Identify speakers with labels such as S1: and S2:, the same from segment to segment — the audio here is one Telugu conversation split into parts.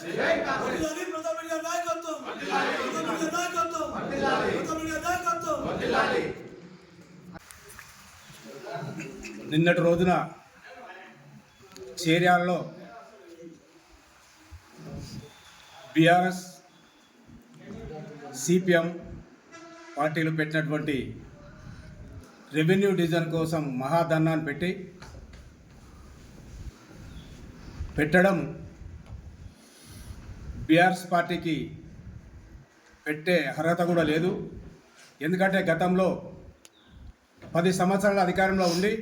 S1: నాయకత్వం. నాయకత్వం నాయకత్వం
S2: నిన్నటి రోజున చేర్యాలలో బీఆర్ఎస్ సిపిఎం పార్టీలు పెట్టినటువంటి రెవెన్యూ డివిజన్ కోసం మహాదన్నాన్ని పెట్టి పెట్టడం బీఆర్ఎస్ పార్టీకి పెట్టే అర్హత కూడా లేదు. ఎందుకంటే గతంలో పది సంవత్సరాల అధికారంలో ఉండి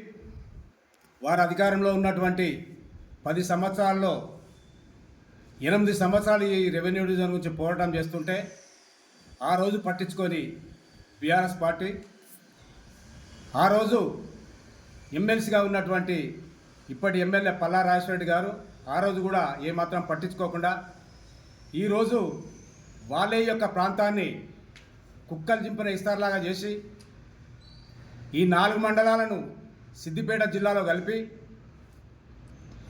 S2: వారు అధికారంలో ఉన్నటువంటి పది సంవత్సరాల్లో ఎనిమిది సంవత్సరాలు ఈ రెవెన్యూ డివిజన్ గురించి పోరాటం చేస్తుంటే ఆ రోజు పట్టించుకొని బీఆర్ఎస్ పార్టీ ఆ రోజు ఎమ్మెల్సీగా ఉన్నటువంటి ఇప్పటి ఎమ్మెల్యే పల్లా రాజశేఖరెడ్డి గారు ఆ రోజు కూడా ఏమాత్రం పట్టించుకోకుండా ఈరోజు వాళ్ళే యొక్క ప్రాంతాన్ని కుక్కలు చింపిన ఇస్తారులాగా చేసి ఈ నాలుగు మండలాలను సిద్దిపేట జిల్లాలో కలిపి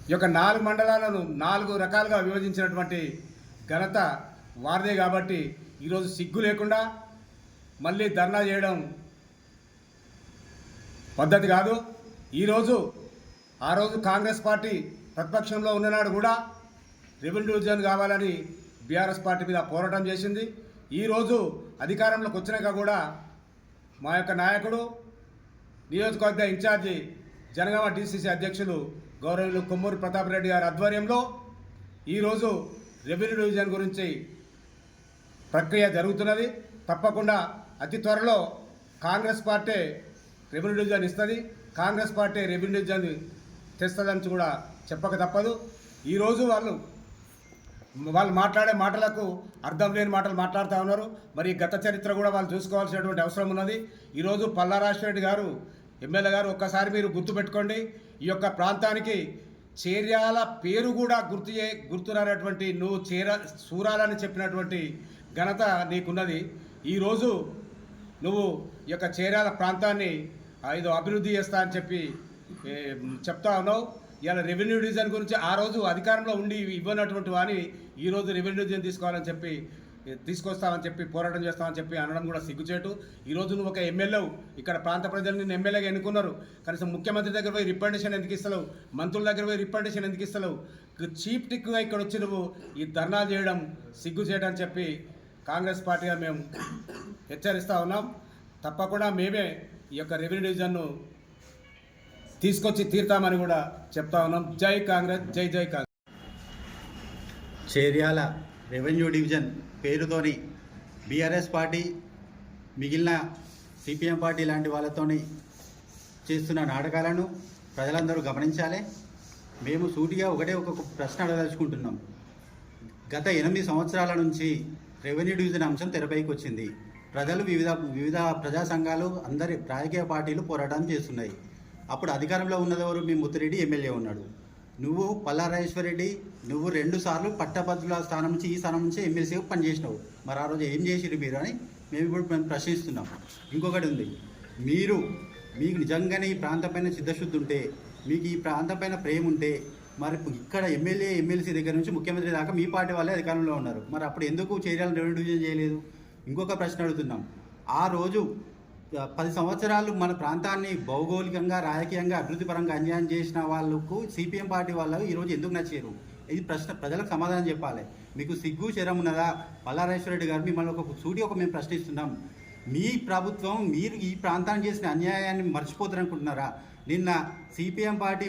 S2: ఈ యొక్క నాలుగు మండలాలను నాలుగు రకాలుగా విభజించినటువంటి ఘనత వారిదే కాబట్టి ఈరోజు సిగ్గు లేకుండా మళ్ళీ ధర్నా చేయడం పద్ధతి కాదు. ఈరోజు ఆ రోజు కాంగ్రెస్ పార్టీ ప్రతిపక్షంలో ఉన్ననాడు కూడా రెవెన్యూ డివిజన్ కావాలని బీఆర్ఎస్ పార్టీ మీద పోరాటం చేసింది. ఈరోజు అధికారంలోకి వచ్చినాక కూడా మా యొక్క నాయకుడు నియోజకవర్గ ఇన్ఛార్జి జనగామ డిసిసి అధ్యక్షులు గౌరవులు కొమ్మూరి ప్రతాప్ రెడ్డి గారి ఆధ్వర్యంలో ఈరోజు రెవెన్యూ డివిజన్ గురించి ప్రక్రియ జరుగుతున్నది. తప్పకుండా అతి త్వరలో కాంగ్రెస్ పార్టీ రెవెన్యూ డివిజన్ ఇస్తుంది. కాంగ్రెస్ పార్టీ రెవెన్యూ డివిజన్ తెస్తుందని కూడా చెప్పక తప్పదు. ఈరోజు వాళ్ళు వాళ్ళు మాట్లాడే మాటలకు అర్థం లేని మాటలు మాట్లాడుతూ ఉన్నారు. మరి గత చరిత్ర కూడా వాళ్ళు చూసుకోవాల్సినటువంటి అవసరం ఉన్నది. ఈరోజు పల్లా రాజశేఖర్ గారు ఎమ్మెల్యే గారు ఒక్కసారి మీరు గుర్తుపెట్టుకోండి ఈ యొక్క ప్రాంతానికి చేర్యాల పేరు కూడా గుర్తు చే గుర్తురానటువంటి నువ్వు చేర సూరాలని చెప్పినటువంటి ఘనత నీకున్నది. ఈరోజు నువ్వు ఈ యొక్క చేరాల ప్రాంతాన్ని ఏదో అభివృద్ధి చేస్తా అని చెప్పి చెప్తా ఉన్నావు. ఇలా రెవెన్యూ డివిజన్ గురించి ఆ రోజు అధికారంలో ఉండి ఇవ్వనటువంటి వాని ఈరోజు రెవెన్యూ దీన్ని తీసుకోవాలని చెప్పి తీసుకొస్తామని చెప్పి పోరాటం చేస్తామని చెప్పి అనడం కూడా సిగ్గుచేటు. ఈరోజు నువ్వు ఒక ఎమ్మెల్యే ఇక్కడ ప్రాంత ప్రజలు నిన్ను ఎమ్మెల్యేగా ఎన్నుకున్నారు. కనీసం ముఖ్యమంత్రి దగ్గర పోయి రిప్రజెంటేషన్ ఎందుకు ఇస్తలేవు? మంత్రుల దగ్గర పోయి రిప్రజెంటేషన్ ఎందుకు ఇస్తలేవు? చీప్ టిక్గా ఇక్కడ వచ్చి నువ్వు ఈ ధర్నా చేయడం సిగ్గు చేయడం అని చెప్పి కాంగ్రెస్ పార్టీగా మేము హెచ్చరిస్తూ ఉన్నాం. తప్పకుండా మేమే ఈ యొక్క రెవెన్యూ డివిజన్ను తీసుకొచ్చి తీరుతామని కూడా చెప్తా ఉన్నాం. జై కాంగ్రెస్ జై జై కాంగ్రెస్.
S3: చేర్యాల రెవెన్యూ డివిజన్ పేరుతోని బీఆర్ఎస్ పార్టీ మిగిలిన సిపిఎం పార్టీ లాంటి వాళ్ళతోని చేస్తున్న నాటకాలను ప్రజలందరూ గమనించాలి. మేము సూటిగా ఒకటే ఒక ప్రశ్న అడగదలుచుకుంటున్నాం. గత ఎనిమిది సంవత్సరాల నుంచి రెవెన్యూ డివిజన్ అంశం తెరపైకి వచ్చింది. ప్రజలు వివిధ వివిధ ప్రజా సంఘాలు అందరి రాజకీయ పార్టీలు పోరాటం చేస్తున్నాయి. అప్పుడు అధికారంలో ఉన్నదెవరు? మీ ముత్తిరెడ్డి ఎమ్మెల్యే ఉన్నాడు. నువ్వు పల్లారాజేశ్వరరెడ్డి నువ్వు రెండు సార్లు పట్టభద్రుల స్థానం నుంచి ఈ స్థానం నుంచి ఎమ్మెల్సీగా పనిచేసినావు. మరి ఆ రోజు ఏం చేసిరు మీరు అని మేము ఇప్పుడు మేము ప్రశ్నిస్తున్నాం. ఇంకొకటి ఉంది. మీరు మీకు నిజంగానే ఈ ప్రాంతం పైన చిత్తశుద్ధి ఉంటే మీకు ఈ ప్రాంతం పైన ప్రేమ ఉంటే మరి ఇక్కడ ఎమ్మెల్యే ఎమ్మెల్సీ దగ్గర నుంచి ముఖ్యమంత్రి దాకా మీ పార్టీ వాళ్ళే అధికారంలో ఉన్నారు. మరి అప్పుడు ఎందుకు చేయాలని రెవెన్యూ చేయలేదు? ఇంకొక ప్రశ్న అడుగుతున్నాం. ఆ రోజు పది సంవత్సరాలు మన ప్రాంతాన్ని భౌగోళికంగా రాజకీయంగా అభివృద్ధి పరంగా అన్యాయం చేసిన వాళ్ళకు సిపిఎం పార్టీ వాళ్ళు ఈరోజు ఎందుకు నచ్చారు? ఇది ప్రశ్న ప్రజలకు సమాధానం చెప్పాలి. మీకు సిగ్గు శరం ఉన్నదా? పల్లారేశ్వరరెడ్డి గారు మిమ్మల్ని ఒక సూటి ఒక మేము ప్రశ్నిస్తున్నాం. మీ ప్రభుత్వం మీరు ఈ ప్రాంతానికి చేసిన అన్యాయాన్ని మర్చిపోతారనుకుంటున్నారా నిన్న సిపిఎం పార్టీ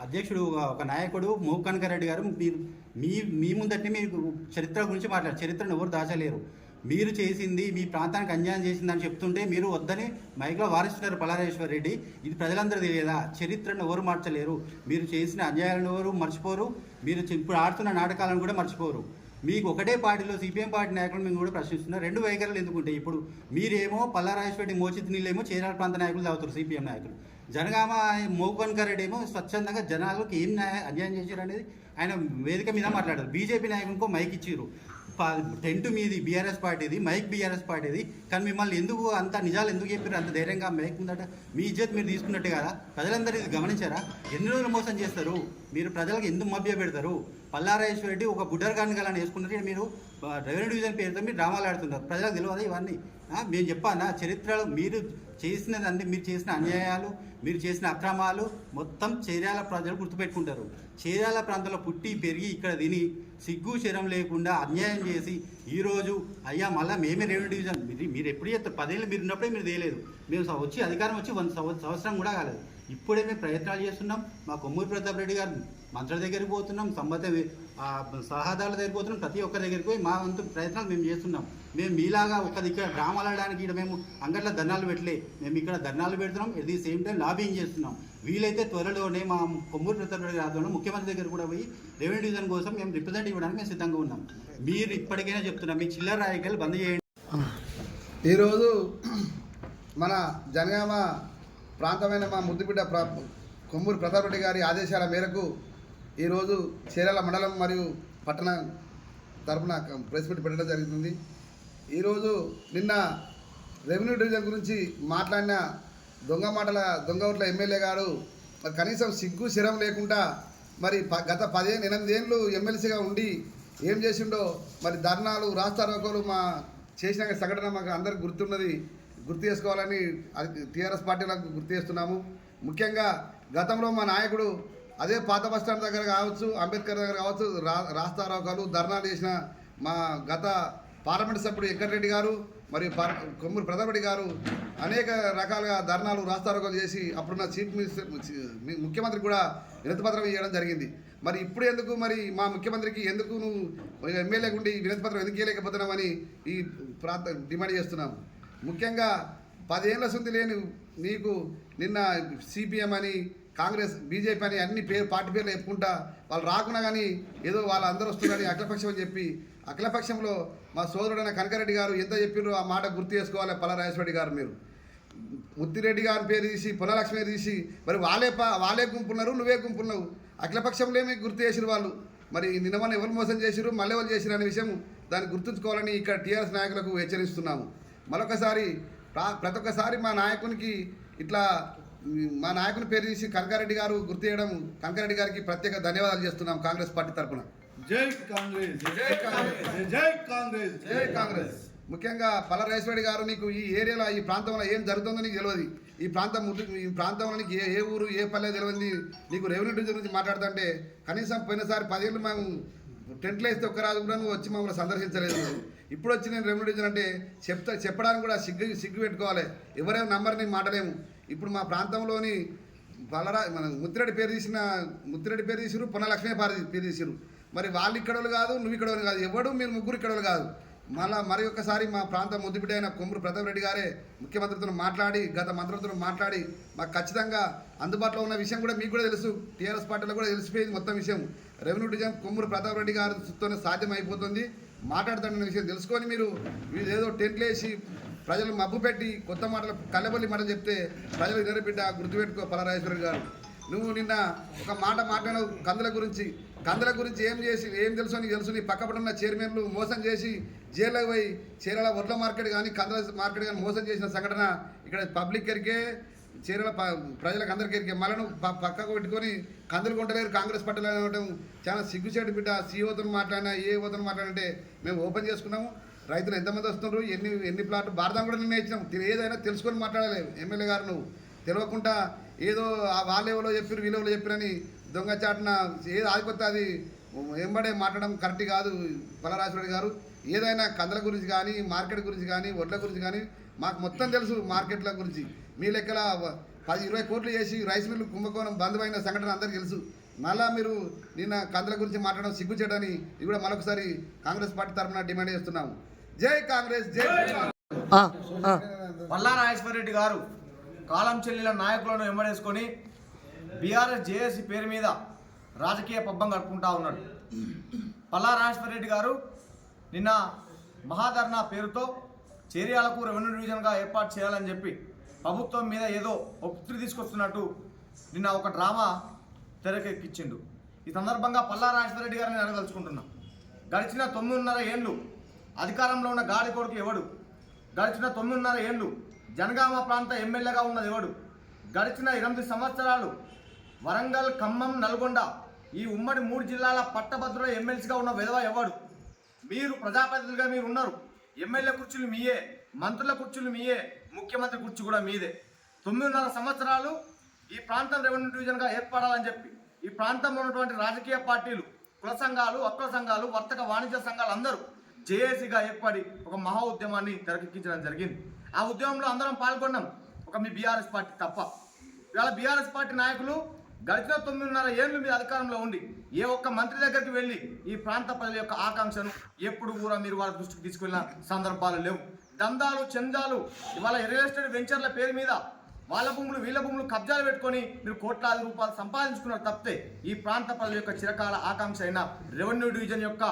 S3: అధ్యక్షుడు ఒక నాయకుడు మోహన్ రెడ్డి గారు మీరు మీ మీ ముందటి మీరు చరిత్ర గురించి మాట్లాడారు. చరిత్రను ఎవరు దాచలేరు. మీరు చేసింది మీ ప్రాంతానికి అన్యాయం చేసిందని చెప్తుంటే మీరు వద్దని మైక్లో వారిస్తున్నారు పలారేశ్వర్ రెడ్డి ఇది ప్రజలందరూ తెలియదా? చరిత్రను ఎవరు మార్చలేరు? మీరు చేసిన అన్యాయాలను ఎవరు మర్చిపోరు? మీరు ఇప్పుడు ఆడుతున్న నాటకాలను కూడా మర్చిపోరు. మీకు ఒకటే పార్టీలో సిపిఎం పార్టీ నాయకులు మేము కూడా ప్రశ్నిస్తున్నారు రెండు వైఖరులు ఎందుకుంటే ఇప్పుడు మీరేమో పల్లారాజేశ్వరి మోచిత్ నీళ్ళేమో చేరాల ప్రాంత నాయకులు తాగుతారు సిపిఎం నాయకులు. జనగామ మోగన్కర్ రెడ్డి ఏమో స్వచ్ఛందంగా జనాలకు ఏం అన్యాయం చేశారు అనేది ఆయన వేదిక మీద మాట్లాడారు. బీజేపీ నాయకులకు మైక్ ఇచ్చారు టెంట్ మీది బీఆర్ఎస్ పార్టీది మైక్ బీఆర్ఎస్ పార్టీది. కానీ మిమ్మల్ని ఎందుకు అంత నిజాలు ఎందుకు చెప్పారు అంత ధైర్యంగా మైక్ ఉందట మీ ఇజ్జత్ మీరు తీసుకున్నట్టు కదా? ప్రజలందరూ ఇది గమనించారా? ఎన్ని రోజులు మోసం చేస్తారు? మీరు ప్రజలకు ఎందుకు మభ్య పెడతారు? పల్లారాజేశ్వర రెడ్డి ఒక బుడ్డర్ గాని గలని వేసుకున్నారు మీరు రెవెన్యూ డివిజన్ పేరుతో మీరు డ్రామాలు ఆడుతున్నారు ప్రజలకు తెలియదు ఇవన్నీ? మేము చెప్పానా? చరిత్రలో మీరు చేసినది అంటే మీరు చేసిన అన్యాయాలు మీరు చేసిన అక్రమాలు మొత్తం చేర్యాల ప్రజలు గుర్తుపెట్టుకుంటారు. చేర్యాల ప్రాంతంలో పుట్టి పెరిగి ఇక్కడ తిని సిగ్గు శరం లేకుండా అన్యాయం చేసి ఈరోజు అయ్యా మళ్ళీ మేమే రెవెన్యూ డివిజన్. మీరు మీరు ఎప్పుడు చేస్తారు? పదేళ్ళు మీరు ఉన్నప్పుడే మీరు తెలియలేదు మేము స- వచ్చి అధికారం వచ్చి వన్ సంవత్సరం కూడా కాలేదు. ఇప్పుడే మేము ప్రయత్నాలు చేస్తున్నాం. మా కొమ్మూరి ప్రతాప్ రెడ్డి గారు మంత్రుల దగ్గరికి పోతున్నాం సంబంధ ఆ, సలహాదారుల దగ్గరికి పోతున్నాం. ప్రతి ఒక్కరి దగ్గరికి పోయి మా వంతు ప్రయత్నాలు మేము చేస్తున్నాం. మేము మీలాగా ఒక దగ్గర గ్రామాలు ఆడడానికి ఇక్కడ మేము అంగట్లో ధర్నాలు పెట్టలే. మేము ఇక్కడ ధర్నాలు పెడుతున్నాం. At the same time lobbying చేస్తున్నాం. వీలైతే త్వరలోనే మా కొమ్మూరు ప్రతాప్ రెడ్డి గారు ముఖ్యమంత్రి దగ్గర కూడా పోయి రెవెన్యూ డివిజన్ కోసం మేము రిప్రజెంట్ ఇవ్వడానికి మేము సిద్ధంగా ఉన్నాం. మీరు ఇప్పటికైనా చెప్తున్నాం మీ చిల్లర రాయకాయలు బంద్ చేయండి.
S4: ఈరోజు మన జనగామ ప్రాంతమైన మా ముద్దుబిడ్డ ప్ర కొమ్మూరు ప్రతాప్ రెడ్డి గారి ఆదేశాల మేరకు ఈరోజు చీరాల మండలం మరియు పట్టణ తరపున ప్రెస్ మీట్ పెట్టడం జరుగుతుంది. ఈరోజు నిన్న రెవెన్యూ డివిజన్ గురించి మాట్లాడిన దొంగ మాటల దొంగ ఓట్ల ఎమ్మెల్యే గారు మరి కనీసం సిగ్గు శిరం లేకుండా మరి ప- గత పదిహేను ఎనిమిది ఏళ్ళు ఎమ్మెల్సీగా ఉండి ఏం చేసిండో మరి ధర్నాలు రాస్తారోకలు మా చేసిన సంఘటన మాకు అందరికి గుర్తున్నది. గుర్తు చేసుకోవాలని టీఆర్ఎస్ పార్టీలకు గుర్తు చేస్తున్నాము. ముఖ్యంగా గతంలో మా నాయకుడు అదే పాత బస్ స్టాండ్ దగ్గర కావచ్చు అంబేద్కర్ దగ్గర కావచ్చు రా రాస్తారోకాలు ధర్నాలు చేసిన మా గత పార్లమెంట్ సభ్యుడు వెంకటరెడ్డి గారు మరియు కొమ్మూరు ప్రతాపరెడ్డి గారు అనేక రకాలుగా ధర్నాలు రాస్తారోకాలు చేసి అప్పుడున్న చీఫ్ మినిస్టర్ ముఖ్యమంత్రి కూడా వినతిపత్రం ఇవ్వడం జరిగింది. మరి ఇప్పుడు ఎందుకు మరి మా ముఖ్యమంత్రికి ఎందుకు నువ్వు ఎమ్మెల్యే ఉండి వినతిపత్రం ఎందుకు ఇవ్వలేకపోతున్నామని ఈ ప్రాంత డిమాండ్ చేస్తున్నాము? ముఖ్యంగా పదేళ్ళ సుంది లేని నీకు నిన్న సిపిఎం అని కాంగ్రెస్ బీజేపీ అని అన్ని పేరు పార్టీ పేర్లు చెప్పుకుంటా వాళ్ళు రాకున్నా కానీ ఏదో వాళ్ళు అందరూ వస్తున్నారని అఖిలపక్షం అని చెప్పి అఖిలపక్షంలో మా సోదరుడైన కనకరెడ్డి గారు ఎంత చెప్పిర్రో ఆ మాట గుర్తు చేసుకోవాలి పలరాజేశ్వరి గారు మీరు. ముత్తిరెడ్డి గారి పేరు తీసి పునలక్ష్మి తీసి మరి వాళ్ళే పా వాళ్ళే గుంపున్నారు నువ్వే గుంపున్నావు. అఖిలపక్షంలో మీకు గుర్తు చేసిరు వాళ్ళు? మరి నిన్న మొన్న ఎవరు మోసం చేసిరు మళ్ళీ ఎవరు చేసిరు అనే విషయం దాన్ని గుర్తుంచుకోవాలని ఇక్కడ టీఆర్ఎస్ నాయకులకు హెచ్చరిస్తున్నాము. మరొకసారి ప్రా- ప్రతి ఒక్కసారి మా నాయకునికి ఇట్లా మా నాయకుని పేరు తీసి కనకారెడ్డి గారు గుర్తు చేయడం కనకారెడ్డి గారికి ప్రత్యేక ధన్యవాదాలు చేస్తున్నాం కాంగ్రెస్ పార్టీ తరఫున
S1: జై కాంగ్రెస్. జై కాంగ్రెస్. జై కాంగ్రెస్.
S4: జై కాంగ్రెస్. ముఖ్యంగా పల్లరాజేశ్వరి గారు నీకు ఈ ఏరియాలో ఈ ప్రాంతంలో ఏం జరుగుతుందో నీకు తెలియదు. ఈ ప్రాంతం ఈ ప్రాంతంలో నీకు ఏ ఏ ఊరు ఏ పల్లె తెలియదు. నీకు రెవెన్యూ గురించి మాట్లాడుతుంటే కనీసం పోయినసారి పదేళ్ళు మేము టెంట్లు వేస్తే ఒక్క రాజు కూడా నువ్వు వచ్చి మమ్మల్ని సందర్శించలేదు. ఇప్పుడు వచ్చి నేను రెమ్యూడేషన్ అంటే చెప్తా చెప్పడానికి కూడా సిగ్గు సిగ్గు పెట్టుకోవాలి. ఎవరైనా నంబర్ని మాటలేము. ఇప్పుడు మా ప్రాంతంలోని బలరా మన ముత్తిరెడ్డి పేరు తీసిన ముత్తిరెడ్డి పేరు తీసిరు పునలక్ష్మి పేరు పేరు తీసిరు మరి వాళ్ళు ఇక్కడోళ్ళు కాదు నువ్వు ఇక్కడోళ్ళు కాదు. ఎవడు మీరు ముగ్గురు ఇక్కడోళ్ళు కాదు. మళ్ళా మరి ఒక్కసారి మా ప్రాంతం ముద్దుబిడ్డ అయిన కొమ్మూరు ప్రతాప్ రెడ్డి గారే ముఖ్యమంత్రితో మాట్లాడి గత మంత్రులతో మాట్లాడి మాకు ఖచ్చితంగా అందుబాటులో ఉన్న విషయం కూడా మీకు కూడా తెలుసు. టీఆర్ఎస్ పార్టీలో కూడా తెలిసిపోయింది మొత్తం విషయం. రెవెన్యూ డివిజన్ కొమ్మూరు ప్రతాప్ రెడ్డి గారితోనే సాధ్యం అయిపోతుంది మాట్లాడుతున్న విషయం తెలుసుకొని మీరు వీళ్ళు ఏదో టెంట్లు వేసి ప్రజలు మబ్బు పెట్టి కొత్త మాటలు కళ్ళబల్లి మాటలు చెప్తే ప్రజలు నిరబిడ్డ గుర్తుపెట్టుకో పలరాజేశ్వరి గారు. నువ్వు నిన్న ఒక మాట మాట్లాడినావు కందుల గురించి. కందుల గురించి ఏం చేసి ఏం తెలుసు నీకు తెలుసు నీ పక్కపడున్న చైర్మన్లు మోసం చేసి జైల్లోకి పోయి చీరల వడ్ల మార్కెట్ కానీ కందుల మార్కెట్ కానీ మోసం చేసిన సంఘటన ఇక్కడ పబ్లిక్ ఎరికే చీరల ప్రజలకు అందరికీ మళ్ళను పక్కకు పెట్టుకొని కందులు కొంటలేరు కాంగ్రెస్ పార్టీలో అనడం చాలా సిగ్గుచేటు బిడ్డ. సీఓతో మాట్లాడినా ఏ ఓతో మాట్లాడంటే మేము ఓపెన్ చేసుకున్నాము. రైతులు ఎంతమంది వస్తున్నారు? ఎన్ని ఎన్ని ప్లాట్లు? భారతం కూడా నిర్ణయించినాం. తిని ఏదైనా తెలుసుకొని మాట్లాడాలి. ఎమ్మెల్యే గారు నువ్వు. తెలియకుండా ఏదో ఆ వాళ్ళు ఎవరో చెప్పారు వీళ్ళు చెప్పారని దొంగచాటున ఏది ఆగిపోతే అది? ఎంబడే మాట్లాడడం కరెక్ట్ కాదు పలరాజరెడ్డి గారు. ఏదైనా కందల గురించి కానీ మార్కెట్ గురించి కానీ వడ్ల గురించి కానీ మాకు మొత్తం తెలుసు మార్కెట్ల గురించి. మీ లెక్కల పది ఇరవై కోట్లు చేసి రైస్ మిల్లు కుంభకోణం బంద్ అయిన సంఘటన అందరికీ తెలుసు. మళ్ళా మీరు నిన్న కందుల గురించి మాట్లాడడం సిగ్గు చేయడని ఇది కూడా మరొకసారి కాంగ్రెస్ పార్టీ తరఫున డిమాండ్ చేస్తున్నాము. జై కాంగ్రెస్ జై
S5: పల్లా రెడ్డి గారు కాలం చెల్లిన నాయకులను వెంబడేసుకొని బీఆర్ఎస్ జేఏసీ పేరు మీద రాజకీయ పబ్బం గడుపుకుంటా ఉన్నాడు. పల్లా రెడ్డి గారు నిన్న మహాధర్నా పేరుతో చేరియాలకు రెవెన్యూ డివిజన్గా ఏర్పాటు చేయాలని చెప్పి ప్రభుత్వం మీద ఏదో ఒత్తిడి తీసుకొస్తున్నట్టు నిన్న ఒక డ్రామా తెరకెక్కించిండు ఈ సందర్భంగా పల్లా రెడ్డి గారిని అడగదలుచుకుంటున్నా. గడిచిన తొమ్మిదిన్నర ఏళ్ళు అధికారంలో ఉన్న గాడి కొడుకు ఎవడు? గడిచిన తొమ్మిదిన్నర ఏళ్ళు జనగామ ప్రాంత ఎమ్మెల్యేగా ఉన్నది ఎవడు? గడిచిన ఎనిమిది సంవత్సరాలు వరంగల్ ఖమ్మం నల్గొండ ఈ ఉమ్మడి మూడు జిల్లాల పట్టభద్రుల ఎమ్మెల్సీగా ఉన్న విధవ ఎవడు? మీరు ప్రజాప్రతినిధులుగా మీరు ఉన్నారు. ఎమ్మెల్యే కుర్చీలు మీయే మంత్రుల కుర్చీలు మీయే ముఖ్యమంత్రి కుర్చీ కూడా మీదే. తొమ్మిదిన్నర సంవత్సరాలు ఈ ప్రాంతం రెవెన్యూ డివిజన్గా ఏర్పడాలని చెప్పి ఈ ప్రాంతంలో ఉన్నటువంటి రాజకీయ పార్టీలు కుల సంఘాలు అక్కుల సంఘాలు వర్తక వాణిజ్య సంఘాలు అందరూ జేఏసీగా ఏర్పడి ఒక మహా ఉద్యమాన్ని తెరకెక్కించడం జరిగింది. ఆ ఉద్యమంలో అందరం పాల్గొన్నాం. ఒక మీ బీఆర్ఎస్ పార్టీ తప్ప. ఇవాళ బీఆర్ఎస్ పార్టీ నాయకులు గడిచిన తొమ్మిదిన్నర ఏళ్ళు మీరు అధికారంలో ఉండి ఏ ఒక్క మంత్రి దగ్గరికి వెళ్ళి ఈ ప్రాంత ప్రజల యొక్క ఆకాంక్షను ఎప్పుడు కూడా మీరు వాళ్ళ దృష్టికి తీసుకెళ్ళిన సందర్భాలు లేవు. దందాలు చందాలు ఇవాళ రియల్ ఎస్టేట్ వెంచర్ల పేరు మీద వాళ్ళ భూములు వీళ్ళ భూములు కబ్జాలు పెట్టుకొని మీరు కోట్లాది రూపాయలు సంపాదించుకున్నారు తప్పితే ఈ ప్రాంత ప్రజల యొక్క చిరకాల ఆకాంక్ష అయిన రెవెన్యూ డివిజన్ యొక్క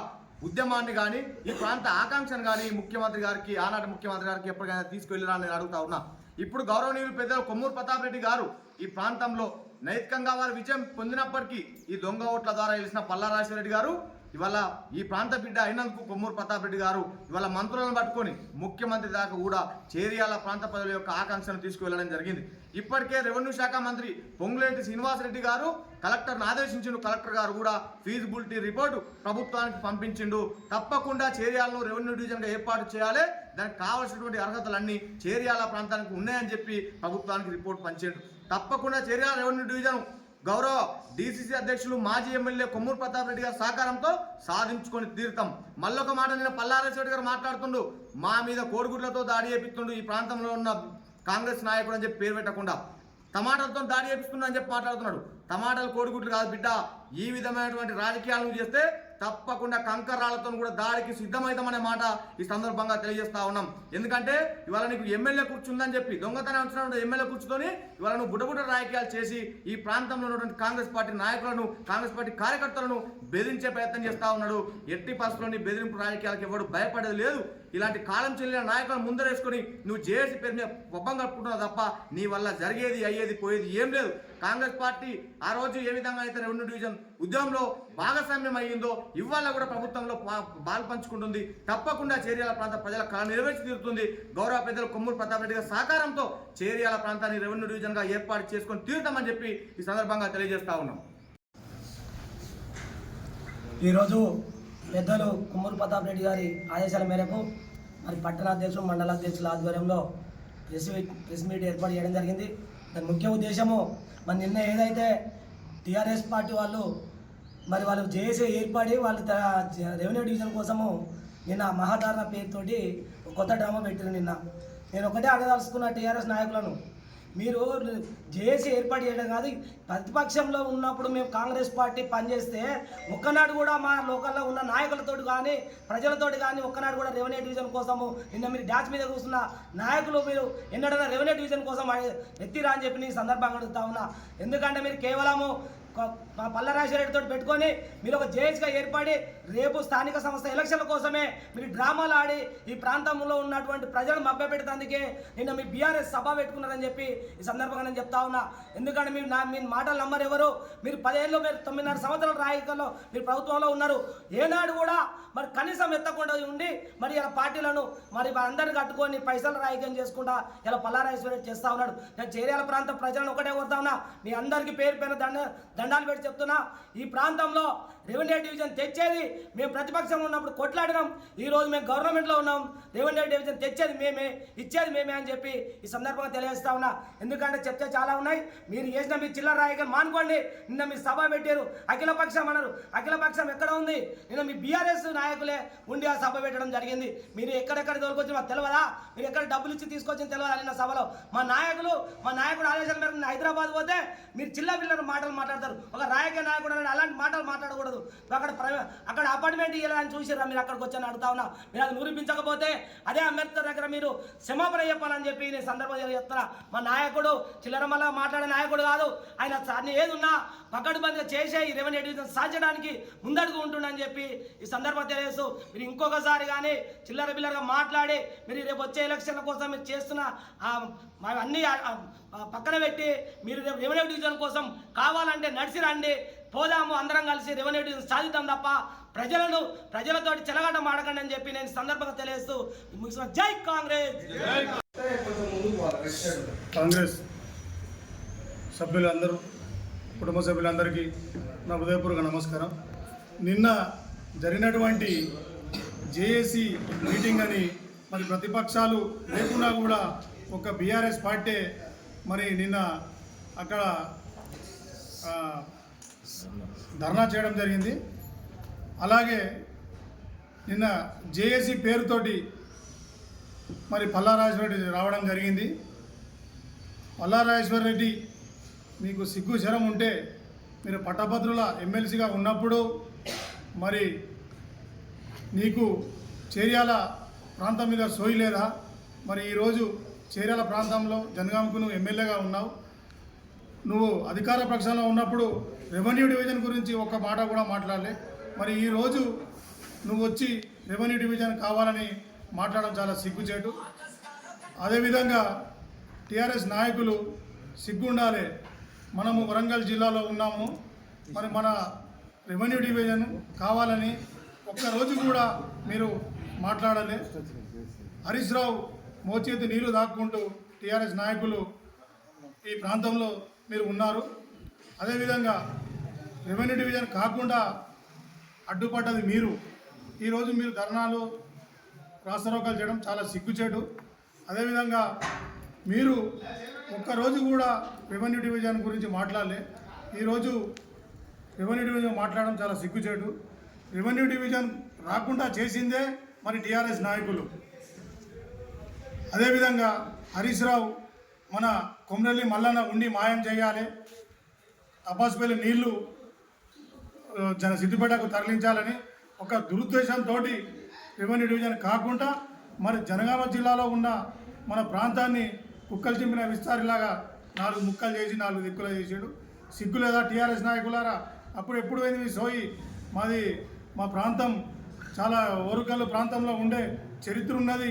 S5: ఉద్యమాన్ని కానీ ఈ ప్రాంత ఆకాంక్షను కానీ ముఖ్యమంత్రి గారికి ఆనాటి ముఖ్యమంత్రి గారికి ఎప్పటికైనా తీసుకెళ్ళినా నేను అడుగుతా ఉన్నా. ఇప్పుడు గౌరవనీయులు పెద్దలు కొమ్మూరు ప్రతాప్ రెడ్డి గారు ఈ ప్రాంతంలో నైతికంగా వారు విజయం పొందినప్పటికీ ఈ దొంగ ఓట్ల ద్వారా గెలిచిన పల్లా రెడ్డి గారు ఇవాళ ఈ ప్రాంత బిడ్డ అయినందుకు కొమ్మూరు ప్రతాప్ రెడ్డి గారు ఇవాళ మంత్రులను పట్టుకొని ముఖ్యమంత్రి దాకా కూడా చేరియాల ప్రాంత ప్రజల యొక్క ఆకాంక్షను తీసుకువెళ్ళడం జరిగింది. ఇప్పటికే రెవెన్యూ శాఖ మంత్రి పొంగులేటి శ్రీనివాసరెడ్డి గారు కలెక్టర్ను ఆదేశించిండు. కలెక్టర్ గారు కూడా ఫీజిబిలిటీ రిపోర్టు ప్రభుత్వానికి పంపించిండు. తప్పకుండా చేరియాలను రెవెన్యూ డివిజన్గా ఏర్పాటు చేయాలి. దానికి కావాల్సినటువంటి అర్హతలన్నీ చేరియాల ప్రాంతానికి ఉన్నాయని చెప్పి ప్రభుత్వానికి రిపోర్ట్ పంచిండు. తప్పకుండా చేరియాల రెవెన్యూ డివిజన్ గౌరవ డీసీసీ అధ్యక్షులు మాజీ ఎమ్మెల్యే కొమ్మూరు ప్రతాప్ రెడ్డి గారి సహకారంతో సాధించుకొని తీరుతాం మళ్ళొక మాట నిన్న పల్లారెడ్డి గారు మాట్లాడుతుండు. మా మీద కోడిగుడ్లతో దాడి చేపిస్తుండు ఈ ప్రాంతంలో ఉన్న కాంగ్రెస్ నాయకుడు అని చెప్పి పేరు పెట్టకుండా. టమాటాలతో దాడి చేపిస్తున్నా అని చెప్పి మాట్లాడుతున్నాడు. టమాటాలు కోడిగుడ్లు కాదు బిడ్డ. ఈ విధమైనటువంటి రాజకీయాలను చేస్తే తప్పకుండా కంకర్రాళ్ళతో కూడా దాడికి సిద్ధమవుతామనే మాట ఈ సందర్భంగా తెలియజేస్తా ఉన్నాం. ఎందుకంటే ఇవాళ నీకు ఎమ్మెల్యే కూర్చుందని చెప్పి దొంగతనం వచ్చిన ఎమ్మెల్యే కూర్చుని ఇవాళ నువ్వు బుడబుడ రాజకీయాలు చేసి ఈ ప్రాంతంలో ఉన్నటువంటి కాంగ్రెస్ పార్టీ నాయకులను కాంగ్రెస్ పార్టీ కార్యకర్తలను బెదిరించే ప్రయత్నం చేస్తా ఉన్నాడు. ఎట్టి పరిస్థితుల్లోని బెదిరింపు రాజకీయాలకు ఎవడు భయపడేది లేదు. ఇలాంటి కాలం చెల్లిన నాయకులను ముందరేసుకొని నువ్వు జేఏసీ పేరు మీద ఒప్పం కట్టుకుంటున్నావు తప్ప నీ వల్ల జరిగేది అయ్యేది పోయేది ఏం లేదు. కాంగ్రెస్ పార్టీ ఆ రోజు ఏ విధంగా అయితే రెవెన్యూ డివిజన్ ఉద్యమంలో భాగస్వామ్యం అయ్యిందో ఇవాళ కూడా ప్రభుత్వంలో పా- పంచుకుంటుంది. తప్పకుండా చేరియాల ప్రాంత ప్రజల కళ నెరవేర్చి తీరుతుంది. గౌరవ పెద్దలు కొమ్మూరు ప్రతాప్ రెడ్డి గారి సహకారంతో చేరియాల ప్రాంతాన్ని రెవెన్యూ డివిజన్గా ఏర్పాటు చేసుకొని తీరుతామని చెప్పి ఈ సందర్భంగా తెలియజేస్తా ఉన్నాం.
S6: ఈరోజు పెద్దలు కుమ్మూరు ప్రతాప్ రెడ్డి గారి ఆదేశాల మేరకు మరి పట్టణాధ్యక్షులు మండలాధ్యక్షుల ఆధ్వర్యంలో ప్రెస్ మీట్ ప్రెస్ మీట్ ఏర్పాటు చేయడం జరిగింది. దాని ముఖ్య ఉద్దేశము మరి నిన్న ఏదైతే టీఆర్ఎస్ పార్టీ వాళ్ళు మరి వాళ్ళు జేఏసీ ఏర్పడి వాళ్ళు రెవెన్యూ డివిజన్ కోసము నిన్న మహాధారణ పేరుతోటి ఒక కొత్త డ్రామా పెట్టారు నిన్న. నేను ఒకటే అడగదలుచుకున్న టీఆర్ఎస్ నాయకులను మీరు జేఏసీ ఏర్పాటు చేయడం కాదు ప్రతిపక్షంలో ఉన్నప్పుడు మేము కాంగ్రెస్ పార్టీ పనిచేస్తే ఒక్కనాడు కూడా మా లోకల్లో ఉన్న నాయకులతో కానీ ప్రజలతోటి కానీ ఒక్కనాడు కూడా రెవెన్యూ డివిజన్ కోసము నిన్న మీరు డాచ్ మీద కూర్చున్న నాయకులు మీరు ఎన్నడైనా రెవెన్యూ డివిజన్ కోసం ఎత్తిరా అని చెప్పి నేను సందర్భంగా అడుగుతా ఉన్నా. ఎందుకంటే మీరు కేవలము పల్లరాజరెడ్డితో పెట్టుకొని మీరు ఒక జేఎస్గా ఏర్పడి రేపు స్థానిక సంస్థ ఎలక్షన్ల కోసమే మీరు డ్రామాలు ఆడి ఈ ప్రాంతంలో ఉన్నటువంటి ప్రజలను మభ్యపెట్టడానికి నిన్న మీ బీఆర్ఎస్ సభ పెట్టుకున్నారని చెప్పి ఈ సందర్భంగా నేను చెప్తా ఉన్నా. ఎందుకంటే మీరు నా మీ మాటల నంబర్ ఎవరు? మీరు పదేళ్ళు మీరు తొమ్మిదిన్నర సంవత్సరాల రాజకీయాల్లో మీరు ప్రభుత్వంలో ఉన్నారు. ఏనాడు కూడా మరి కనీసం ఎత్తకుండా ఉండి మరి ఇలా పార్టీలను మరి అందరిని కట్టుకొని పైసలు రాయకం చేసుకుంటా ఇలా పల్లారాజేశ్వరి చేస్తా ఉన్నాడు. నేను చేర్యాల ప్రాంత ప్రజలను ఒకటే కోరుతా ఉన్నా. మీ అందరికీ పేరు పైన దండ దండాలు పెట్టి చెప్తున్నా ఈ ప్రాంతంలో రెవెన్యూ డివిజన్ తెచ్చేది మేము ప్రతిపక్షంలో ఉన్నప్పుడు కొట్లాడినాం. ఈ రోజు మేము గవర్నమెంట్లో ఉన్నాం. రెవెన్యూ డివిజన్ తెచ్చేది మేమే ఇచ్చేది మేమే అని చెప్పి ఈ సందర్భంగా తెలియజేస్తా ఉన్నా. ఎందుకంటే చెప్తే చాలా ఉన్నాయి. మీరు చేసిన మీ చిల్లర రాయిగా మానుకోండి. నిన్న మీ సభ పెట్టారు. అఖిలపక్షం అన్నారు. అఖిలపక్షం ఎక్కడ ఉంది? నిన్న మీ బీఆర్ఎస్ నాయకులే ఉండి ఆ సభ పెట్టడం జరిగింది. మీరు ఎక్కడెక్కడ తోలుకొచ్చి మాకు తెలియదా మీరు ఎక్కడ డబ్బులు ఇచ్చి తీసుకొచ్చిన తెలియదా నిన్న సభలో? మా నాయకులు మా నాయకుడు ఆదేశాల మేరకు హైదరాబాద్ పోతే మీరు చిల్ల పిల్లల మాటలు మాట్లాడతారు. ఒక రాజకీయ నాయకుడు అని అలాంటి మాటలు మాట్లాడకూడదు. అక్కడ అక్కడ అపార్ట్మెంట్ ఇవ్వాలని చూసిరా మీరు అక్కడికి వచ్చాను అడుగుతా ఉన్నా. మీరు అది నిరూపించకపోతే అదే అంబేద్కర్ దగ్గర మీరు క్షమాపణ చెప్పాలని చెప్పి నేను సందర్భంగా చెప్తున్నా మా నాయకుడు చిల్లర మాట్లాడే నాయకుడు కాదు. ఆయన ఏదున్నా ఏది ఉన్నా పకడ్బందీగా చేసే ఈ రెవెన్యూ డివిజన్ సాధించడానికి ముందడుగు ఉంటుండని చెప్పి ఈ సందర్భం తెలియజేస్తూ మీరు ఇంకొకసారి కానీ చిల్లర బిల్లరగా మాట్లాడి మీరు రేపు వచ్చే ఎలక్షన్ల కోసం మీరు చేస్తున్న ఆ, అన్నీ పక్కన పెట్టి మీరు రేపు రెవెన్యూ డివిజన్ కోసం కావాలంటే నడిచి రండి. పోదాము అందరం కలిసి రెవెన్యూ డివిజన్ సాధిద్దాం తప్ప ప్రజలను ప్రజలతోటి చెలగాట మాడకండి అని చెప్పి నేను సందర్భంగా తెలియజేస్తూ ముగిసిన జై కాంగ్రెస్!
S2: కాంగ్రెస్ సభ్యులందరూ
S7: కుటుంబ సభ్యులందరికీ నా హృదయపూర్వక నమస్కారం. నిన్న జరిగినటువంటి జేఏసీ మీటింగ్ అని మరి ప్రతిపక్షాలు లేకున్నా కూడా ఒక బీఆర్ఎస్ పార్టీ మరి నిన్న అక్కడ ధర్నా చేయడం జరిగింది. అలాగే నిన్న జేఏసీ పేరుతోటి మరి పల్లారాజేశ్వర రెడ్డి రావడం జరిగింది. పల్లారాజేశ్వర రెడ్డి మీకు సిగ్గు శరం ఉంటే మీరు పట్టభద్రుల ఎమ్మెల్సీగా ఉన్నప్పుడు మరి నీకు చేర్యాల ప్రాంతం మీద సోయి లేదా? మరి ఈరోజు చీరాల ప్రాంతంలో జనగామకు నువ్వు ఎమ్మెల్యేగా ఉన్నావు. నువ్వు అధికార పక్షంలో ఉన్నప్పుడు రెవెన్యూ డివిజన్ గురించి ఒక్క మాట కూడా మాట్లాడలే. మరి ఈరోజు నువ్వు వచ్చి రెవెన్యూ డివిజన్ కావాలని మాట్లాడడం చాలా సిగ్గుచేటు. అదేవిధంగా టీఆర్ఎస్ నాయకులు సిగ్గుండాలి. మనము వరంగల్ జిల్లాలో ఉన్నాము. మరి మన రెవెన్యూ డివిజన్ కావాలని ఒక్కరోజు కూడా మీరు మాట్లాడలే. హరీష్ రావు మోచేతి నీళ్ళు దాక్కుంటూ టీఆర్ఎస్ నాయకులు ఈ ప్రాంతంలో మీరు ఉన్నారు. అదేవిధంగా రెవెన్యూ డివిజన్ కాకుండా అడ్డుపడ్డది మీరు. ఈరోజు మీరు ధర్నాలు రాస్తారోకాలు చేయడం చాలా సిగ్గుచేటు. అదేవిధంగా మీరు ఒక్కరోజు కూడా రెవెన్యూ డివిజన్ గురించి మాట్లాడలే. ఈరోజు రెవెన్యూ డివిజన్ మాట్లాడడం చాలా సిగ్గుచేటు. రెవెన్యూ డివిజన్ రాకుండా చేసిందే మరి టీఆర్ఎస్ నాయకులు. అదేవిధంగా హరీష్ రావు మన కొమరల్లి మల్లన్న ఉండి మాయం చేయాలి. అబ్బాస్పల్లి నీళ్ళు జన సిద్దిపేటకు తరలించాలని ఒక దురుద్దేశంతో రెవెన్యూ డివిజన్ కాకుండా మరి జనగామ జిల్లాలో ఉన్న మన ప్రాంతాన్ని కుక్కలు చింపిన విస్తారిలాగా నాలుగు ముక్కలు చేసి నాలుగు దిక్కులు చేసాడు. సిగ్గు లేదా టీఆర్ఎస్ నాయకులారా? అప్పుడు ఎప్పుడు పోయింది మీ సోయి? మాది మా ప్రాంతం చాలా ఓరుకల్లు ప్రాంతంలో ఉండే చరిత్ర ఉన్నది.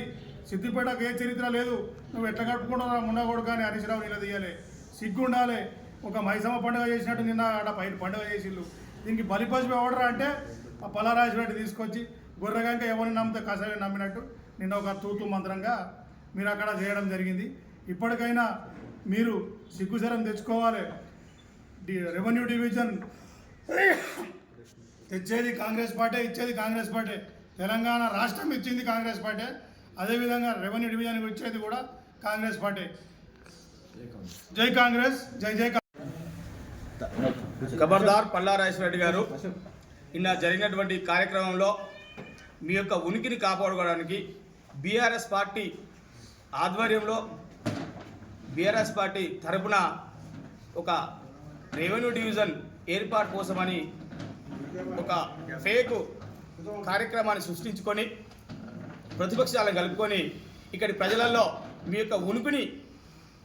S7: సిద్దిపేటకు ఏ చరిత్ర లేదు. నువ్వు ఎట్లా కట్టుకుంటున్నా ముండగోడు కానీ హరీష్ రావు నిలదీయాలి సిగ్గు ఉండాలి ఒక మైసమ్మ పండుగ చేసినట్టు నిన్న ఆడ పైన పండుగ చేసిళ్ళు. దీనికి బలిపశువు ఎవడరా అంటే ఆ పలారాజు తీసుకొచ్చి గొర్రెగంక ఎవరిని నమ్మితే కసాయి నమ్మినట్టు నిన్న ఒక తూతు మంత్రంగా మీరు అక్కడ చేయడం జరిగింది. ఇప్పటికైనా మీరు సిగ్గుసరం తెచ్చుకోవాలి. డి రెవెన్యూ డివిజన్ తెచ్చేది కాంగ్రెస్ పార్టీ ఇచ్చేది కాంగ్రెస్ పార్టీ. తెలంగాణ రాష్ట్రం ఇచ్చింది కాంగ్రెస్ పార్టీ. అదేవిధంగా రెవెన్యూ డివిజన్ వచ్చేది కూడా కాంగ్రెస్ పార్టీ జై కాంగ్రెస్ జై జై కాంగ్రెస్.
S8: ఖబర్దార్ పల్లారాజేశ్వర రెడ్డి గారు నిన్న జరిగినటువంటి కార్యక్రమంలో మీ యొక్క ఉనికిని కాపాడుకోవడానికి బీఆర్ఎస్ పార్టీ ఆధ్వర్యంలో బీఆర్ఎస్ పార్టీ తరపున ఒక రెవెన్యూ డివిజన్ ఏర్పాటు కోసమని ఒక ఫేక్ కార్యక్రమాన్ని సృష్టించుకొని ప్రతిపక్షాలను కలుపుకొని ఇక్కడి ప్రజలలో మీ యొక్క ఉనికిని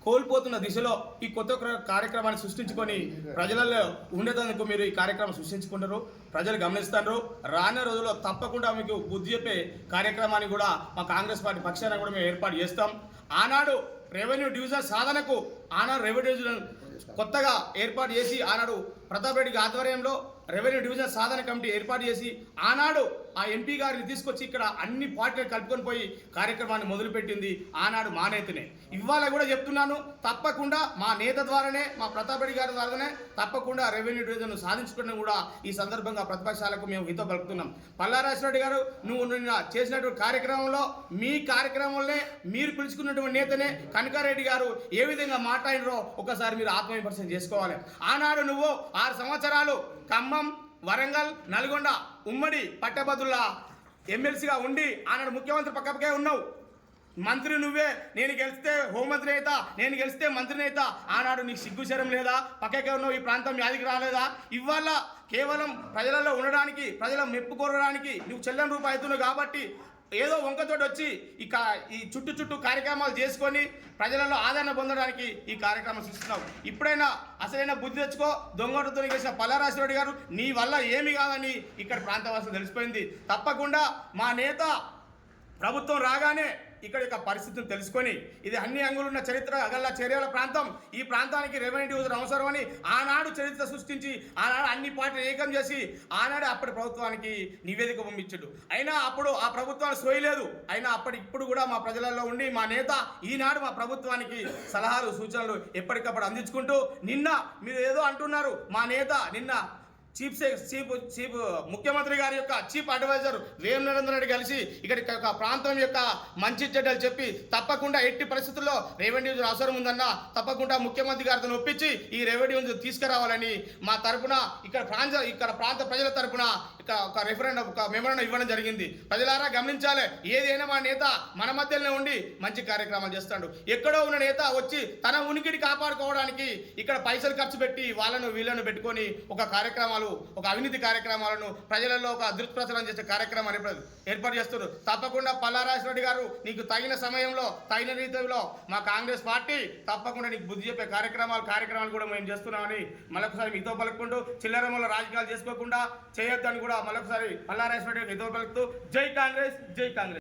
S8: కోల్పోతున్న దిశలో ఈ కొత్త కార్యక్రమాన్ని సృష్టించుకొని ప్రజలలో ఉండేందుకు మీరు ఈ కార్యక్రమం సృష్టించుకుంటారు. ప్రజలు గమనిస్తారు రానున్న రోజుల్లో తప్పకుండా మీకు బుద్ధి చెప్పే కార్యక్రమాన్ని కూడా మా కాంగ్రెస్ పార్టీ పక్షాన కూడా మేము ఏర్పాటు చేస్తాం. ఆనాడు రెవెన్యూ డివిజన్ సాధనకు ఆనాడు రెవెన్యూ డివిజన్ కొత్తగా ఏర్పాటు చేసి ఆనాడు ప్రతాప్ రెడ్డి ఆధ్వర్యంలో రెవెన్యూ డివిజన్ సాధన కమిటీ ఏర్పాటు చేసి ఆనాడు ఆ ఎంపీ గారిని తీసుకొచ్చి ఇక్కడ అన్ని పార్టీలు కలుపుకొని పోయి కార్యక్రమాన్ని మొదలుపెట్టింది. ఆనాడు మా నేతనే ఇవాళ కూడా చెప్తున్నాను తప్పకుండా మా నేత ద్వారానే మా ప్రతాప్ రెడ్డి గారి ద్వారానే తప్పకుండా రెవెన్యూ డివిజన్ సాధించుకుని కూడా ఈ సందర్భంగా ప్రతిపక్షాలకు మేము హితో కలుపుతున్నాం పల్లారాశ్వరెడ్డి గారు నువ్వు నిన్న చేసినటువంటి కార్యక్రమంలో మీ కార్యక్రమంలోనే మీరు పిలుచుకున్నటువంటి నేతనే కనకారెడ్డి గారు ఏ విధంగా మాట్లాడినో ఒకసారి మీరు ఆత్మవిమర్శనం చేసుకోవాలి. ఆనాడు నువ్వు ఆరు సంవత్సరాలు ఖమ్మం వరంగల్ నల్గొండ ఉమ్మడి పట్టభద్రుల ఎమ్మెల్సీగా ఉండి ఆనాడు ముఖ్యమంత్రి పక్కపకే ఉన్నావు. మంత్రి నువ్వే నేను గెలిస్తే హోంమంత్రి అవుతా నేను గెలిస్తే మంత్రిని అవుతా ఆనాడు నీకు సిగ్గుశరం లేదా? పక్కకే ఉన్నావు ఈ ప్రాంతం యాదికి రాలేదా? ఇవాళ కేవలం ప్రజలలో ఉండడానికి ప్రజల మెప్పు కోరడానికి నువ్వు చెల్లని రూపాయి అవుతున్నావు కాబట్టి ఏదో వంకతోటి వచ్చి ఇక ఈ చుట్టూ చుట్టూ కార్యక్రమాలు చేసుకొని ప్రజలలో ఆదరణ పొందడానికి ఈ కార్యక్రమం సృష్టిస్తున్నావు. ఇప్పుడైనా అసలైన బుద్ధి తెచ్చుకో. దొంగతో చేసిన పల్లారాశ్వరెడ్డి గారు నీ వల్ల ఏమి కాదని ఇక్కడ ప్రాంతవాసులు తెలిసిపోయింది. తప్పకుండా మా నేత ప్రభుత్వం రాగానే ఇక్కడ యొక్క పరిస్థితిని తెలుసుకొని ఇది అన్ని అంగులున్న చరిత్ర గల్ల చర్యల ప్రాంతం. ఈ ప్రాంతానికి రెవెన్యూ డివిజన్ అవసరమని ఆనాడు చరిత్ర సృష్టించి ఆనాడు అన్ని పార్టీలు ఏకం చేసి ఆనాడు అప్పటి ప్రభుత్వానికి నివేదిక పంపించడు. అయినా అప్పుడు ఆ ప్రభుత్వాన్ని సోయలేదు. అయినా అప్పటి ఇప్పుడు కూడా మా ప్రజలలో ఉండి మా నేత ఈనాడు మా ప్రభుత్వానికి సలహాలు సూచనలు ఎప్పటికప్పుడు అందించుకుంటూ నిన్న మీరు ఏదో అంటున్నారు మా నేత నిన్న చీఫ్ చీఫ్ చీఫ్ ముఖ్యమంత్రి గారి యొక్క చీఫ్ అడ్వైజర్ వేం నరేంద్ర రెడ్డి కలిసి ఇక్కడ ఒక ప్రాంతం యొక్క మంచి చెడ్డలు చెప్పి తప్పకుండా ఎట్టి పరిస్థితుల్లో రెవెన్యూ అవసరం ఉందన్న తప్పకుండా ముఖ్యమంత్రి గారితో ఒప్పించి ఈ రెవెన్యూ తీసుకురావాలని మా తరపున ఇక్కడ ప్రాంత ఇక్కడ ప్రాంత ప్రజల తరపున ఇక్కడ ఒక రెఫరెండం ఒక మెమరణం ఇవ్వడం జరిగింది. ప్రజలారా గమనించాలి ఏదైనా మా నేత మన మధ్యలోనే ఉండి మంచి కార్యక్రమాలు చేస్తాడు. ఎక్కడో ఉన్న నేత వచ్చి తన ఉనికిని కాపాడుకోవడానికి ఇక్కడ పైసలు ఖర్చు పెట్టి వాళ్ళను వీళ్ళను పెట్టుకొని ఒక కార్యక్రమాలు ఒక అవినీతి కార్యక్రమాలను ప్రజలలో ఒక దుష్ప్రచారం చేసే కార్యక్రమాన్ని ఏర్పాటు- ఏర్పాటు చేస్తున్నారు. తప్పకుండా పల్లారాజు రెడ్డి గారు నీకు తగిన సమయంలో తగిన రీతిలో మా కాంగ్రెస్ పార్టీ తప్పకుండా నీకు బుద్ధి చెప్పే కార్యక్రమాలు కార్యక్రమాలు కూడా మేము చేస్తున్నామని మరొకసారి మీతో పలుకుంటూ చిల్లరమ్మల రాజకీయాలు చేసుకోకుండా చేయొద్దని కూడా మరొకసారి పల్లారాజు రెడ్డి మీతో పలుకుతూ జై కాంగ్రెస్ జై కాంగ్రెస్.